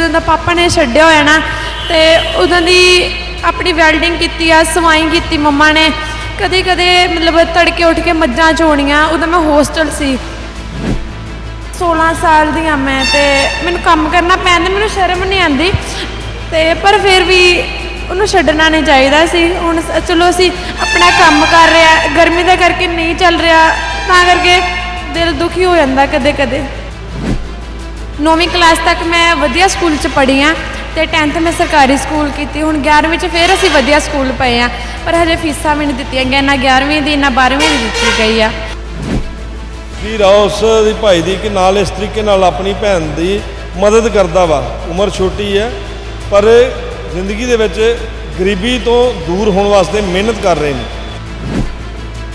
ਜਦੋਂ ਦਾ ਪਾਪਾ ਨੇ ਛੱਡਿਆ ਹੋਇਆ ਨਾ, ਤੇ ਉਦੋਂ ਦੀ ਆਪਣੀ ਵੈਲਡਿੰਗ ਕੀਤੀ ਆ ਸਵਾਈ ਕੀਤੀ ਮੰਮਾ ਨੇ। ਕਦੇ ਕਦੇ ਮਤਲਬ ਤੜਕੇ ਉੱਠ ਕੇ ਮੱਝਾਂ ਚੋਣੀਆਂ, ਉਦੋਂ ਮੈਂ ਹੋਸਟਲ ਸੀ। 16 ਸਾਲ ਦੀ ਆ ਮੈਂ ਤੇ ਮੈਨੂੰ ਕੰਮ ਕਰਨਾ ਪੈਂਦਾ, ਮੈਨੂੰ ਸ਼ਰਮ ਨਹੀਂ ਆਉਂਦੀ। ਤੇ ਪਰ ਫਿਰ ਵੀ ਉਹਨੂੰ ਛੱਡਣਾ ਨਹੀਂ ਚਾਹੀਦਾ ਸੀ। ਹੁਣ ਚਲੋ ਅਸੀਂ ਆਪਣਾ ਕੰਮ ਕਰ ਰਿਹਾ ਗਰਮੀ ਦਾ ਕਰਕੇ ਨਹੀਂ ਚੱਲ ਰਿਹਾ, ਤਾਂ ਕਰਕੇ ਦਿਲ ਦੁਖੀ ਹੋ ਜਾਂਦਾ ਕਦੇ ਕਦੇ ਨੌਵੀਂ ਕਲਾਸ ਤੱਕ ਮੈਂ ਵਧੀਆ ਸਕੂਲ 'ਚ ਪੜ੍ਹੀ ਆ ਤੇ 10th ਮੈਂ ਸਰਕਾਰੀ ਸਕੂਲ ਕੀਤੀ ਹੁਣ 11ਵੀਂ 'ਚ ਫਿਰ ਅਸੀਂ ਵਧੀਆ ਸਕੂਲ ਪਏ ਆ ਪਰ ਹਜੇ ਫੀਸਾਂ ਵੀ ਨਹੀਂ ਦਿੱਤੀਆਂ ਗਈਆਂ ਨਾ 11ਵੀਂ ਦੀ ਨਾ 12ਵੀਂ ਦੀ ਦਿੱਤੀ ਗਈ ਆ। ਵੀਰ ਉਸ ਦੀ ਭਾਈ ਦੀ ਕਿ ਨਾਲ ਇਸ ਤਰੀਕੇ ਨਾਲ ਆਪਣੀ ਭੈਣ ਦੀ ਮਦਦ ਕਰਦਾ ਵਾ ਉਮਰ ਛੋਟੀ ਹੈ ਪਰ ਜ਼ਿੰਦਗੀ ਦੇ ਵਿੱਚ ਗਰੀਬੀ ਤੋਂ ਦੂਰ ਹੋਣ ਵਾਸਤੇ ਮਿਹਨਤ ਕਰ ਰਹੇ ਨੇ।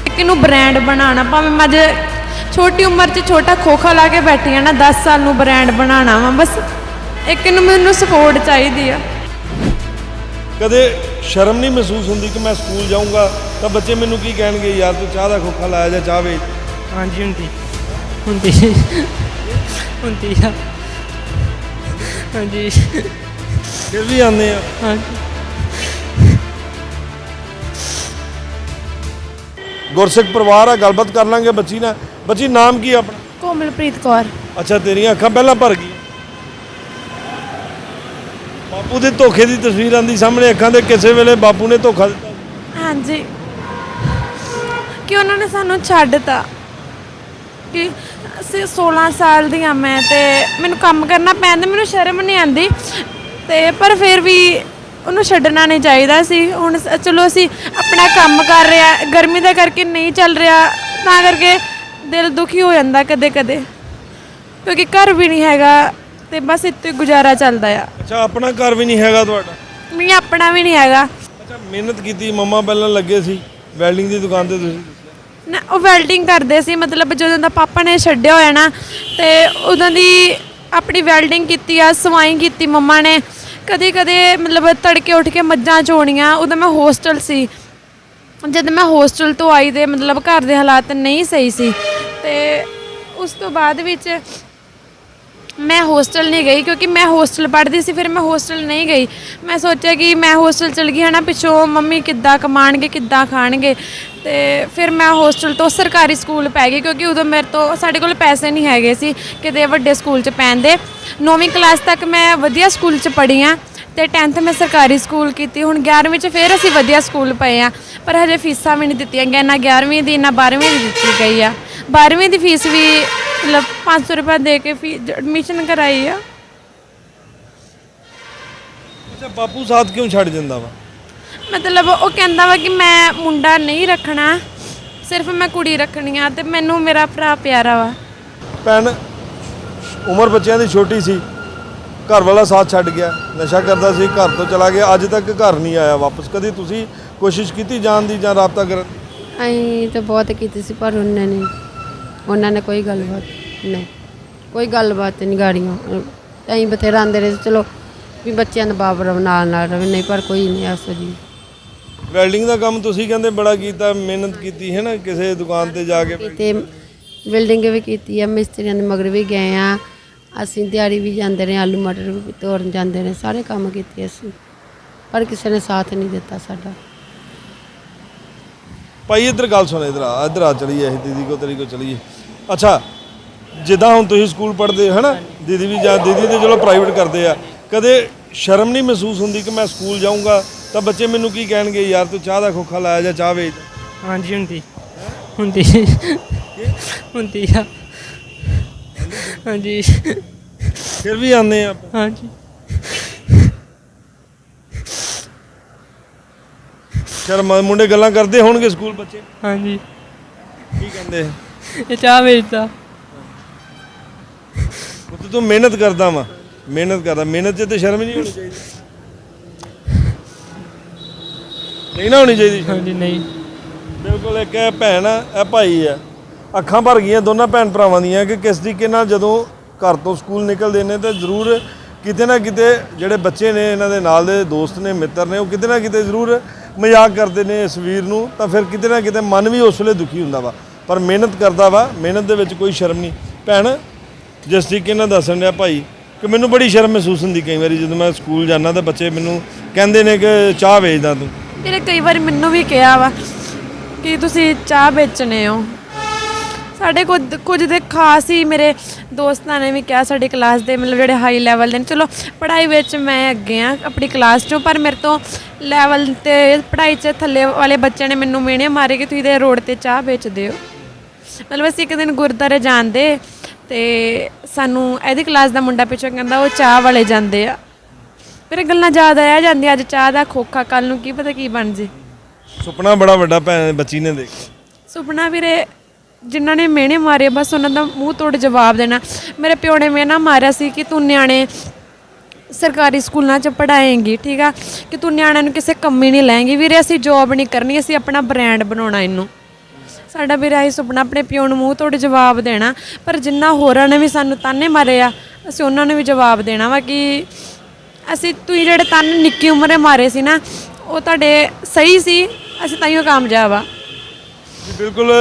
ਇੱਕ ਨੂੰ ਬ੍ਰਾਂਡ ਬਣਾਉਣਾ ਭਾਵੇਂ ਮੈਂ ਅੱਜ ਛੋਟੀ ਉਮਰ 'ਚ ਛੋਟਾ ਖੋਖਾ ਲਾ ਕੇ ਬੈਠੀ ਆ ਨਾ 10 ਸਾਲ ਨੂੰ ਬ੍ਰਾਂਡ ਬਣਾਉਣਾ ਵਾ ਬਸ ਇੱਕ ਨੂੰ ਮੈਨੂੰ ਸਪੋਰਟ ਚਾਹੀਦੀ ਆ। ਕਦੇ ਸ਼ਰਮ ਨਹੀਂ ਮਹਿਸੂਸ ਹੁੰਦੀ ਕਿ ਮੈਂ ਸਕੂਲ ਜਾਊਂਗਾ ਤਾਂ ਬੱਚੇ ਮੈਨੂੰ ਕੀ ਕਹਿਣਗੇ ਯਾਰ ਤੂੰ ਚਾਹ ਦਾ ਖੋਖਾ ਲਾਇਆ ਜਾਂ ਚਾਹ ਵੇਚ? ਹਾਂਜੀ ਹੁੰਦੀ। ਹੁੰਦੀ। ਹੁੰਦੀ ਆ। ਹਾਂਜੀ। ਫਿਰ ਵੀ ਆਉਂਦੇ ਆ। ਹਾਂਜੀ। ਗੁਰਸਿੱਖ ਪਰਿਵਾਰ ਆ ਗੱਲਬਾਤ ਕਰ ਲਾਂਗੇ ਬੱਚੀ ਨਾਲ। ਬੱਚੀ ਨਾਮ ਕੀ ਆ ਆਪਣਾ? ਕੋਮਲਪ੍ਰੀਤ ਕੌਰ। ਅੱਛਾ ਤੇਰੀਆਂ ਅੱਖਾਂ ਪਹਿਲਾਂ ਭਰ ਗਈਆਂ। ਬਾਪੂ ਦੇ ਧੋਖੇ ਦੀ ਤਸਵੀਰ ਆਂਦੀ ਸਾਹਮਣੇ ਅੱਖਾਂ ਦੇ ਕਿਸੇ ਵੇਲੇ ਬਾਪੂ ਨੇ ਧੋਖਾ ਦਿੱਤਾ। ਹਾਂਜੀ। ਕਿ ਉਹਨਾਂ ਨੇ ਸਾਨੂੰ ਛੱਡਤਾ। ਕਿ ਅਸੀਂ 16 ਸਾਲ ਦੀ ਆ ਮੈਂ ਤੇ ਮੈਨੂੰ ਕੰਮ ਕਰਨਾ ਪੈਂਦਾ ਮੈਨੂੰ ਸ਼ਰਮ ਨਹੀਂ ਆਉਂਦੀ ਤੇ ਪਰ ਫਿਰ ਵੀ ਉਹਨੂੰ ਛੱਡਣਾ ਨਹੀਂ ਚਾਹੀਦਾ ਸੀ। ਹੁਣ ਸ- ਚਲੋ ਅਸੀਂ ਆਪਣਾ ਕੰਮ ਕਰ ਰਿਹਾ ਗਰਮੀ ਦਾ ਕਰਕੇ ਨਹੀਂ ਚੱਲ ਰਿਹਾ ਤਾਂ ਕਰਕੇ ਦਿਲ ਦੁਖੀ ਹੋ ਜਾਂਦਾ ਕਦੇ ਕਦੇ ਕਿਉਂਕਿ ਘਰ ਵੀ ਨਹੀਂ ਹੈਗਾ ਤੇ ਬਸ ਇੱਥੇ ਗੁਜ਼ਾਰਾ ਚੱਲਦਾ ਆ। ਅੱਛਾ ਆਪਣਾ ਘਰ ਵੀ ਨਹੀਂ ਹੈਗਾ ਤੁਹਾਡਾ? ਨਹੀਂ ਆਪਣਾ ਵੀ ਨਹੀਂ ਹੈਗਾ। ਅੱਛਾ ਮਿਹਨਤ ਕੀਤੀ ਮੰਮਾ ਪਹਿਲਾਂ ਲੱਗੇ ਸੀ ਵੈਲਡਿੰਗ ਦੀ ਦੁਕਾਨ ਤੇ ਤੁਸੀਂ। ਨਾ ਉਹ ਵੈਲਡਿੰਗ ਕਰਦੇ ਸੀ ਮਤਲਬ ਜਦੋਂ ਦਾ ਪਾਪਾ ਨੇ ਛੱਡਿਆ ਹੋਇਆ ਨਾ ਤੇ ਉਦੋਂ ਦੀ ਆਪਣੀ ਵੈਲਡਿੰਗ ਕੀਤੀ ਆ ਸਵਾਈ ਕੀਤੀ ਮੰਮਾ ਨੇ। ਕਦੇ ਕਦੇ ਮਤਲਬ ਤੜਕੇ ਉੱਠ ਕੇ ਮੱਝਾਂ ਚੋਣੀਆਂ ਉਦੋਂ ਮੈਂ ਹੋਸਟਲ ਸੀ। ਜਦ ਮੈਂ ਹੋਸਟਲ ਤੋਂ ਆਈ ਤੇ ਮਤਲਬ ਘਰ ਦੇ ਹਾਲਾਤ ਨਹੀਂ ਸਹੀ ਸੀ, ਤੇ ਉਸ ਤੋਂ ਬਾਅਦ ਵਿੱਚ ਮੈਂ ਹੋਸਟਲ ਨਹੀਂ ਗਈ ਕਿਉਂਕਿ ਮੈਂ ਹੋਸਟਲ ਪੜ੍ਹਦੀ ਸੀ, ਫਿਰ ਮੈਂ ਹੋਸਟਲ ਨਹੀਂ ਗਈ। ਮੈਂ ਸੋਚਿਆ ਕਿ ਮੈਂ ਹੋਸਟਲ ਚਲ ਗਈ, ਹਨਾ, ਪਿੱਛੋਂ ਮੰਮੀ ਕਿੱਦਾਂ ਕਮਾਣਗੇ, ਕਿੱਦਾਂ ਖਾਣਗੇ, ਤੇ ਫਿਰ ਮੈਂ ਹੋਸਟਲ ਤੋਂ ਸਰਕਾਰੀ ਸਕੂਲ ਪੈ ਗਈ ਕਿਉਂਕਿ ਉਦੋਂ ਮੇਰੇ ਤੋਂ ਸਾਡੇ ਕੋਲ ਪੈਸੇ ਨਹੀਂ ਹੈਗੇ ਸੀ, ਕਿਤੇ ਵੱਡੇ ਸਕੂਲ 'ਚ ਪੈਣ ਦੇ। ਨੌਵੀਂ ਕਲਾਸ ਤੱਕ ਮੈਂ ਵਧੀਆ ਸਕੂਲ 'ਚ ਪੜ੍ਹੀ ਆ। ਤੇ 10th ਮੈਂ ਸਰਕਾਰੀ ਸਕੂਲ ਕੀਤੀ ਹੁਣ 11ਵੀਂ 'ਚ ਫਿਰ ਅਸੀਂ ਵਧੀਆ ਸਕੂਲ ਪਏ ਆ ਪਰ ਹਜੇ ਫੀਸਾਂ ਵੀ ਨਹੀਂ ਦਿੱਤੀਆਂ ਗਈਆਂ ਨਾ 11ਵੀਂ ਦੀ ਨਾ 12ਵੀਂ ਦੀ ਦਿੱਤੀ ਗਈ ਆ। 12ਵੀਂ ਦੀ ਫੀਸ ਵੀ ਮਤਲਬ 500 ਰੁਪਏ ਦੇ ਕੇ ਫੀ ਐਡਮਿਸ਼ਨ ਕਰਾਈ ਆ। ਅੱਛਾ ਬਾਪੂ ਸਾਥ ਕਿਉਂ ਛੱਡ ਜਾਂਦਾ ਵਾ? ਮਤਲਬ ਉਹ ਕਹਿੰਦਾ ਵਾ ਕਿ ਮੈਂ ਮੁੰਡਾ ਨਹੀਂ ਰੱਖਣਾ ਸਿਰਫ ਮੈਂ ਕੁੜੀ ਰੱਖਣੀ ਆ ਤੇ ਮੈਨੂੰ ਮੇਰਾ ਭਰਾ ਪਿਆਰਾ ਵਾ। ਭੈਣ ਉਮਰ ਬੱਚਿਆਂ ਦੀ ਛੋਟੀ ਸੀ। ਘਰ ਵਾਲਾ ਸਾਥ ਛੱਡ ਗਿਆ ਨਸ਼ਾ ਕਰਦਾ ਸੀ ਘਰ ਤੋਂ ਚਲਾ ਗਿਆ ਅੱਜ ਤੱਕ ਘਰ ਨਹੀਂ ਆਇਆ ਵਾਪਸ। ਕਦੀ ਤੁਸੀਂ ਕੋਸ਼ਿਸ਼ ਕੀਤੀ ਜਾਣ ਦੀ ਜਾਂ ਰਾਬਤਾ ਕਰਨ? ਦੀ ਅਸੀਂ ਤਾਂ ਬਹੁਤ ਕੀਤੀ ਸੀ ਪਰ ਉਹਨਾਂ ਨੇ ਉਹਨਾਂ ਨੇ ਕੋਈ ਗੱਲਬਾਤ ਨਹੀਂ। ਕੋਈ ਗੱਲਬਾਤ ਨਹੀਂ ਗਾੜੀਆਂ ਅਸੀਂ ਬਥੇਰਾ ਆਂਦੇ ਰਹੇ ਚਲੋ ਵੀ ਬੱਚਿਆਂ ਦਾ ਬਾਪ ਰਵ ਨਾਲ ਨਾਲ ਰਵੇ ਨਹੀਂ ਪਰ ਕੋਈ ਨਹੀਂ ਐਸੋ ਜੀ। ਵੈਲਡਿੰਗ ਦਾ ਕੰਮ ਤੁਸੀਂ ਕਹਿੰਦੇ ਬੜਾ ਕੀਤਾ ਮਿਹਨਤ ਕੀਤੀ ਹੈ ਨਾ ਕਿਸੇ ਦੁਕਾਨ ਤੇ ਜਾ ਕੇ ਤੇ ਬਿਲਡਿੰਗ ਵੀ ਕੀਤੀ ਆ ਮਿਸਤਰੀਆਂ ਦੇ ਮਗਰ ਵੀ ਗਏ ਆ। ਅਸੀਂ ਦਿਹਾੜੀ ਵੀ ਜਾਂਦੇ ਰਹੇ ਆਲੂ ਮਟਰ ਵੀ ਤੋੜਨ ਜਾਂਦੇ ਰਹੇ ਸਾਰੇ ਕੰਮ ਕੀਤੇ ਅਸੀਂ। ਪਰ ਕਿਸੇ ਨੇ ਸਾਥ ਨਹੀਂ ਦਿੱਤਾ ਸਾਡਾ। ਭਾਈ ਇੱਧਰ ਗੱਲ ਸੁਣ ਇੱਧਰ ਆ ਇੱਧਰ ਆ ਚਲੀਏ ਅਸੀਂ ਦੀਦੀ ਕੋ ਤੇਰੀ ਕੋ ਚਲੀਏ। ਅੱਛਾ ਜਿੱਦਾਂ ਹੁਣ ਤੁਸੀਂ ਸਕੂਲ ਪੜ੍ਹਦੇ ਹੋ ਹਨਾ? ਦੀਦੀ ਵੀ ਜਾਂ ਦੀਦੀ ਤੇ ਚਲੋ ਪ੍ਰਾਈਵੇਟ ਕਰਦੇ ਆ। ਕਦੇ ਸ਼ਰਮ ਨਹੀਂ ਮਹਿਸੂਸ ਹੁੰਦੀ ਕਿ ਮੈਂ ਸਕੂਲ ਜਾਊਂਗਾ? ਤਾਂ ਬੱਚੇ ਮੈਨੂੰ ਕੀ ਕਹਿਣਗੇ ਯਾਰ ਤੂੰ ਚਾਹ ਦਾ ਖੋਖਾ ਲਾਇਆ ਜਾਂ ਚਾਹ ਵੇਚ? ਹਾਂਜੀ ਹੁੰਦੀ। ਹੁੰਦੀ। ਹੁੰਦੀ ਆ। ਹਾਂਜੀ। ਫਿਰ ਵੀ ਆਉਂਦੇ ਆ ਹਾਂਜੀ। ਸ਼ਰਮ ਮੁੰਡੇ ਗੱਲਾਂ ਕਰਦੇ ਹੋਣਗੇ ਸਕੂਲ ਬੱਚੇ। ਹਾਂਜੀ। ਕੀ ਕਹਿੰਦੇ? ਇਹ ਚਾਹ ਵੇਚਦਾ। ਪੁੱਤ ਤੂੰ ਮਿਹਨਤ ਕਰਦਾ ਵਾ। ਮਿਹਨਤ ਕਰਦਾ। ਮਿਹਨਤ 'ਚ ਤੇ ਸ਼ਰਮ ਨਹੀਂ ਹੋਣੀ ਚਾਹੀਦੀ। ਨਹੀਂ ਨਾ ਹੋਣੀ ਚਾਹੀਦੀ। ਹਾਂਜੀ ਨਹੀਂ। ਬਿਲਕੁਲ ਇੱਕ ਇਹ ਭੈਣ ਆ ਇਹ ਭਾਈ ਆ। ਅੱਖਾਂ ਭਰ ਗਈਆਂ ਦੋਨਾਂ ਭੈਣ ਭਰਾਵਾਂ ਦੀਆਂ ਕਿ ਕਿਸ ਤਰੀਕੇ ਨਾਲ ਜਦੋਂ ਘਰ ਤੋਂ ਸਕੂਲ ਨਿਕਲਦੇ ਨੇ ਤੇ ਜ਼ਰੂਰ ਕਿਤੇ ਨਾ ਕਿਤੇ ਜਿਹੜੇ ਬੱਚੇ ਨੇ ਇਹਨਾਂ ਦੇ ਨਾਲ ਦੇ ਦੋਸਤ ਨੇ, ਮਿੱਤਰ ਨੇ, ਉਹ ਕਿਤੇ ਨਾ ਕਿਤੇ ਜ਼ਰੂਰ ਮਜ਼ਾਕ ਕਰਦੇ ਨੇ ਇਸ ਵੀਰ ਨੂੰ, ਤਾਂ ਫਿਰ ਕਿਤੇ ਨਾ ਕਿਤੇ ਮਨ ਵੀ ਉਸ ਵੇਲੇ ਦੁਖੀ ਹੁੰਦਾ ਵਾ। ਪਰ ਮਿਹਨਤ ਕਰਦਾ ਵਾ, ਮਿਹਨਤ ਦੇ ਵਿੱਚ ਕੋਈ ਸ਼ਰਮ ਨਹੀਂ। ਭੈਣ, ਜਿਸ ਤਰੀਕੇ ਨਾਲ ਦੱਸਣ ਰਿਹਾ ਭਾਈ ਕਿ ਮੈਨੂੰ ਬੜੀ ਸ਼ਰਮ ਮਹਿਸੂਸ ਹੁੰਦੀ ਕਈ ਵਾਰੀ ਜਦੋਂ ਮੈਂ ਸਕੂਲ ਜਾਂਦਾ ਤਾਂ ਬੱਚੇ ਮੈਨੂੰ ਕਹਿੰਦੇ ਨੇ ਕਿ ਚਾਹ ਵੇਚਦਾ ਤੂੰ। ਵੀਰੇ ਕਈ ਵਾਰੀ ਮੈਨੂੰ ਵੀ ਕਿਹਾ ਵਾ ਕਿ ਤੁਸੀਂ ਚਾਹ ਵੇਚਣੇ ਹੋ। ਸਾਡੇ ਕੁਝ ਕੁਝ ਦੇ ਖਾਸ ਹੀ ਮੇਰੇ ਦੋਸਤਾਂ ਨੇ ਵੀ ਕਿਹਾ ਸਾਡੀ ਕਲਾਸ ਦੇ ਮਤਲਬ ਜਿਹੜੇ ਹਾਈ ਲੈਵਲ ਦੇ ਨੇ। ਚਲੋ ਪੜ੍ਹਾਈ ਵਿੱਚ ਮੈਂ ਅੱਗੇ ਆ ਆਪਣੀ ਕਲਾਸ 'ਚੋਂ ਪਰ ਮੇਰੇ ਤੋਂ ਲੈਵਲ ਤੇ ਪੜ੍ਹਾਈ 'ਚ ਥੱਲੇ ਵਾਲੇ ਬੱਚਿਆਂ ਨੇ ਮੈਨੂੰ ਮਿਹਣੇ ਮਾਰੇ ਕਿ ਤੁਸੀਂ ਦੇ ਰੋਡ ਤੇ ਚਾਹ ਵੇਚਦੇ ਹੋ। ਮਤਲਬ ਅਸੀਂ ਇੱਕ ਦਿਨ ਗੁਰਦੁਆਰੇ ਜਾਂਦੇ ਤੇ ਸਾਨੂੰ ਇਹਦੀ ਕਲਾਸ ਦਾ ਮੁੰਡਾ ਪਿੱਛੋਂ ਕਹਿੰਦਾ ਉਹ ਚਾਹ ਵਾਲੇ ਜਾਂਦੇ ਆ। ਫਿਰ ਗੱਲਾਂ ਯਾਦ ਆ ਜਾਂਦੀਆਂ ਅੱਜ ਚਾਹ ਦਾ ਖੋਖਾ ਕੱਲ ਨੂੰ ਕੀ ਪਤਾ ਕੀ ਬਣ ਜੇ। ਸੁਪਨਾ ਬੜਾ ਵੱਡਾ ਭੈਣ ਬੱਚੀ ਨੇ ਦੇਖਿਆ ਸੁਪਨਾ ਵੀਰੇ ਜਿਨ੍ਹਾਂ ਨੇ ਮਿਹਣੇ ਮਾਰੇ, ਬਸ ਉਹਨਾਂ ਦਾ ਮੂੰਹ ਤੋੜ ਜਵਾਬ ਦੇਣਾ। ਮੇਰੇ ਪਿਓ ਨੇ ਮਿਹਣਾ ਮਾਰਿਆ ਸੀ ਕਿ ਤੂੰ ਨਿਆਣੇ ਸਰਕਾਰੀ ਸਕੂਲਾਂ 'ਚ ਪੜਾਏਂਗੀ ਠੀਕ ਆ? ਕਿ ਤੂੰ ਨਿਆਣਿਆਂ ਨੂੰ ਕਿਸੇ ਕੰਮੀ ਨਹੀਂ ਲਾਏਂਗੀ ਵੀਰੇ, ਅਸੀਂ ਜੌਬ ਨਹੀਂ ਕਰਨੀ, ਅਸੀਂ ਆਪਣਾ ਬ੍ਰਾਂਡ ਬਣਾਉਣਾ ਇਹਨੂੰ। ਸਾਡਾ ਵੀਰੇ ਆਹੀ ਸੁਪਨਾ ਆਪਣੇ ਪਿਓ ਨੂੰ ਮੂੰਹ ਤੋੜ ਜਵਾਬ ਦੇਣਾ, ਪਰ ਜਿੰਨਾ ਹੋਰਾਂ ਨੇ ਵੀ ਸਾਨੂੰ ਤਾਨੇ ਮਾਰੇ ਆ, ਅਸੀਂ ਉਹਨਾਂ ਨੂੰ ਵੀ ਜਵਾਬ ਦੇਣਾ ਵਾ ਕਿ ਅਸੀਂ ਤੁਸੀਂ ਜਿਹੜੇ ਤਾਨੇ ਨਿੱਕੀ ਉਮਰੇ ਮਾਰੇ ਸੀ ਨਾ, ਉਹ ਤੁਹਾਡੇ ਸਹੀ ਸੀ, ਅਸੀਂ ਤਾਈਓ ਕਾਮਯਾਬ ਆ। ਜੀ, ਬਿਲਕੁਲ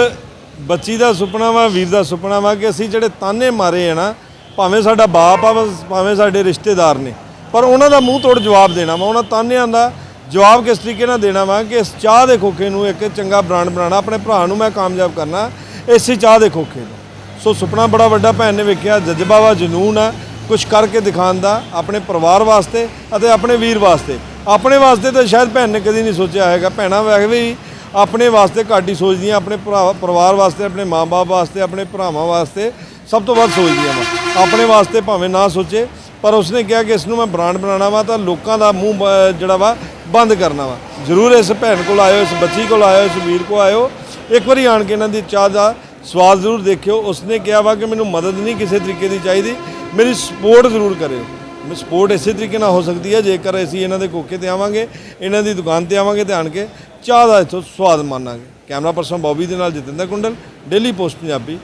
ਬੱਚੀ ਦਾ ਸੁਪਨਾ ਵਾ, ਵੀਰ ਦਾ ਸੁਪਨਾ ਵਾ ਕਿ ਅਸੀਂ ਜਿਹੜੇ ਤਾਨੇ ਮਾਰੇ ਆ ਨਾ, ਭਾਵੇਂ ਸਾਡਾ ਬਾਪ ਆ, ਭਾਵੇਂ ਸਾਡੇ ਰਿਸ਼ਤੇਦਾਰ ਨੇ, ਪਰ ਉਹਨਾਂ ਦਾ ਮੂੰਹ ਤੋੜ ਜਵਾਬ ਦੇਣਾ ਵਾ, ਉਹਨਾਂ ਤਾਨਿਆਂ ਦਾ ਜਵਾਬ ਕਿਸ ਤਰੀਕੇ ਨਾਲ ਦੇਣਾ ਵਾ ਕਿ ਇਸ ਚਾਹ ਦੇ ਖੋਖੇ ਨੂੰ ਇੱਕ ਚੰਗਾ ਬ੍ਰਾਂਡ ਬਣਾਉਣਾ, ਆਪਣੇ ਭਰਾ ਨੂੰ ਮੈਂ ਕਾਮਯਾਬ ਕਰਨਾ, ਇਸੇ ਚਾਹ ਦੇ ਖੋਖੇ ਨੂੰ। ਸੋ ਸੁਪਨਾ ਬੜਾ ਵੱਡਾ ਭੈਣ ਨੇ ਵੇਖਿਆ, ਜਜ਼ਬਾ ਵਾ, ਜਨੂਨ ਆ ਕੁਝ ਕਰਕੇ ਦਿਖਾਉਣ ਦਾ, ਆਪਣੇ ਪਰਿਵਾਰ ਵਾਸਤੇ ਅਤੇ ਆਪਣੇ ਵੀਰ ਵਾਸਤੇ। ਆਪਣੇ ਵਾਸਤੇ ਤਾਂ ਸ਼ਾਇਦ ਭੈਣ ਨੇ ਕਦੀ ਨਹੀਂ ਸੋਚਿਆ ਹੈਗਾ, ਭੈਣਾਂ ਵੈਸੇ ਵੀ ਆਪਣੇ ਵਾਸਤੇ ਘੱਟ ਹੀ ਸੋਚਦੀਆਂ, ਆਪਣੇ ਭਰਾ, ਪਰਿਵਾਰ ਵਾਸਤੇ, ਆਪਣੇ ਮਾਂ-ਬਾਪ ਵਾਸਤੇ, ਆਪਣੇ ਭਰਾਵਾਂ ਵਾਸਤੇ ਸਭ ਤੋਂ ਵੱਧ ਸੋਚਦੀਆਂ ਵਾ। ਆਪਣੇ ਵਾਸਤੇ ਭਾਵੇਂ ਨਾ ਸੋਚੇ, ਪਰ ਉਸਨੇ ਕਿਹਾ ਕਿ ਇਸ ਨੂੰ ਮੈਂ ਬ੍ਰਾਂਡ ਬਣਾਉਣਾ ਵਾ ਤਾਂ ਲੋਕਾਂ ਦਾ ਮੂੰਹ ਬ- ਜਿਹੜਾ ਵਾ, ਬੰਦ ਕਰਨਾ ਵਾ। ਜ਼ਰੂਰ ਇਸ ਭੈਣ ਕੋਲ ਆਇਓ, ਇਸ ਬੱਚੀ ਕੋਲ ਆਇਓ, ਇਸ ਵੀਰ ਕੋਲ ਆਇਓ। ਇੱਕ ਵਾਰੀ ਆਣ ਕੇ ਇਹਨਾਂ ਦੀ ਚਾਹ ਦਾ ਸਵਾਦ ਜ਼ਰੂਰ ਦੇਖਿਓ। ਉਸਨੇ ਕਿਹਾ ਵਾ ਕਿ ਮੈਨੂੰ ਮਦਦ ਨਹੀਂ ਕਿਸੇ ਤਰੀਕੇ ਦੀ ਚਾਹੀਦੀ, ਮੇਰੀ ਸਪੋਰਟ ਜ਼ਰੂਰ ਕਰਿਓ। ਮੈਂ ਸਪੋਰਟ ਇਸੇ ਤਰੀਕੇ ਨਾਲ ਹੋ ਸਕਦੀ ਹੈ, ਜੇਕਰ ਅਸੀਂ ਇਹਨਾਂ ਦੇ ਕੋਕੇ ਤੇ ਆਵਾਂਗੇ, ਇਹਨਾਂ ਦੀ ਦੁਕਾਨ ਤੇ ਆਵਾਂਗੇ ਤੇ ਆਣ ਕੇ ਚਾਹ ਦਾ ਇੱਥੋਂ ਸਵਾਦ ਮਾਣਾਂਗੇ ਕੈਮਰਾ ਪਰਸਨ ਬੌਬੀ ਦੇ ਨਾਲ ਜਤਿੰਦਰ ਕੁੰਡਲ ਡੇਲੀ ਪੋਸਟ ਪੰਜਾਬੀ।